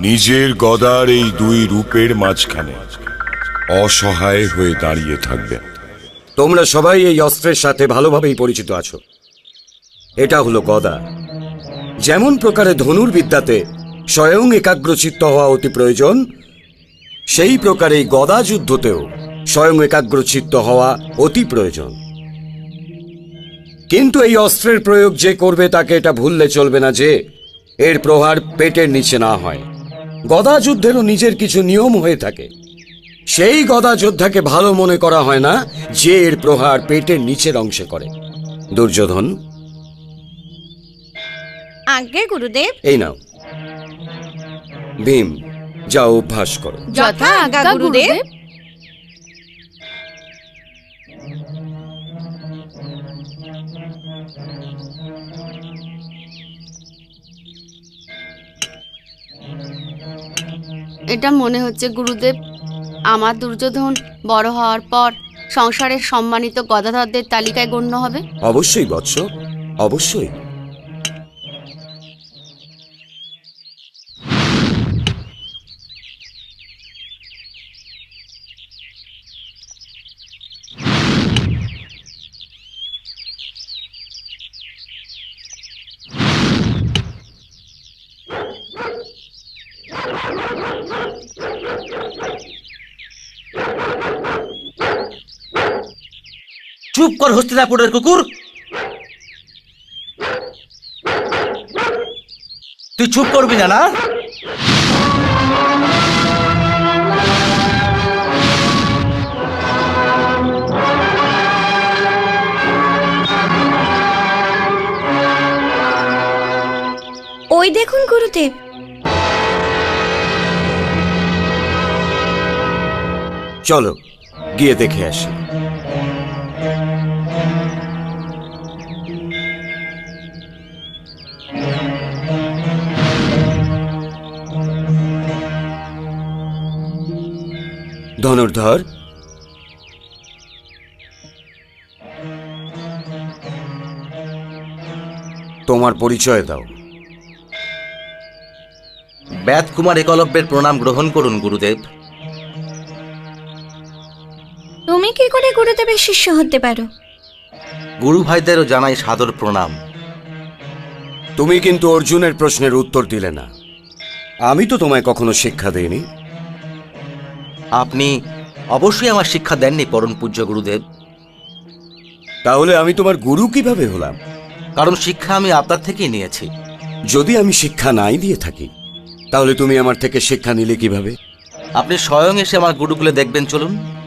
নিজের গদার এই দুই রূপের মাঝখানে অসহায় হয়ে দাঁড়িয়ে থাকবে। তোমরা সবাই এই অস্ত্রের সাথে ভালোভাবেই পরিচিত আছো। এটা হলো গদা। যেমন প্রকারে ধনুর বিদ্যাতে স্বয়ং একাগ্রচিত্ত হওয়া অতি প্রয়োজন সেই প্রকারে গদা যুদ্ধতেও স্বয়ং একাগ্রচিত্ত হওয়া অতি প্রয়োজন। কিন্তু এই অস্ত্রের প্রয়োগ যে করবে তাকে এটা ভুললে চলবে না যে এর প্রহার পেটের নিচে না হয়। গদা যুদ্ধেরও নিজের কিছু নিয়ম হয়ে থাকে। সেই গদা যোদ্ধাকে ভালো মনে করা হয় না যে এর প্রহার পেটের নিচের অংশে করে। দুর্যোধন। আজ্ঞে গুরুদেব। এই নাও। ভীম যা অভ্যাস করো। যথা আজ্ঞা গুরুদেব। এটা মনে হচ্ছে গুরুদেব, আমার দুর্যোধন বড় হওয়ার পর সংসারের সম্মানিত গদাধরদের তালিকায় গণ্য হবে? অবশ্যই বৎস, অবশ্যই। চুপ কর হস্তিনাপুরের কুকুর। তুই চুপ করবি না না? ওই দেখুন গুরুদেব। চলো গিয়ে দেখে আসি। ধনুর্ধর। তোমার পরিচয় দাও। ব্যাত কুমার একলব্যের প্রণাম গ্রহণ করুন গুরুদেব। তুমি কি করে গুরুদেবের শিষ্য হতে পারো? গুরু ভাইদেরও জানাই সাদর প্রণাম। তুমি কিন্তু অর্জুনের প্রশ্নের উত্তর দিলে না। আমি তো তোমায় কখনো শিক্ষা দেইনি। আপনি অবশ্যই আমার শিক্ষা দেননি পরম পূজ্য গুরুদেব। তাহলে আমি তোমার গুরু কীভাবে হলাম? কারণ শিক্ষা আমি আপনার থেকেই নিয়েছি। যদি আমি শিক্ষা নাই দিয়ে থাকি তাহলে তুমি আমার থেকে শিক্ষা নিলে কীভাবে? আপনি স্বয়ং এসে আমার গুরুগুলো দেখবেন চলুন।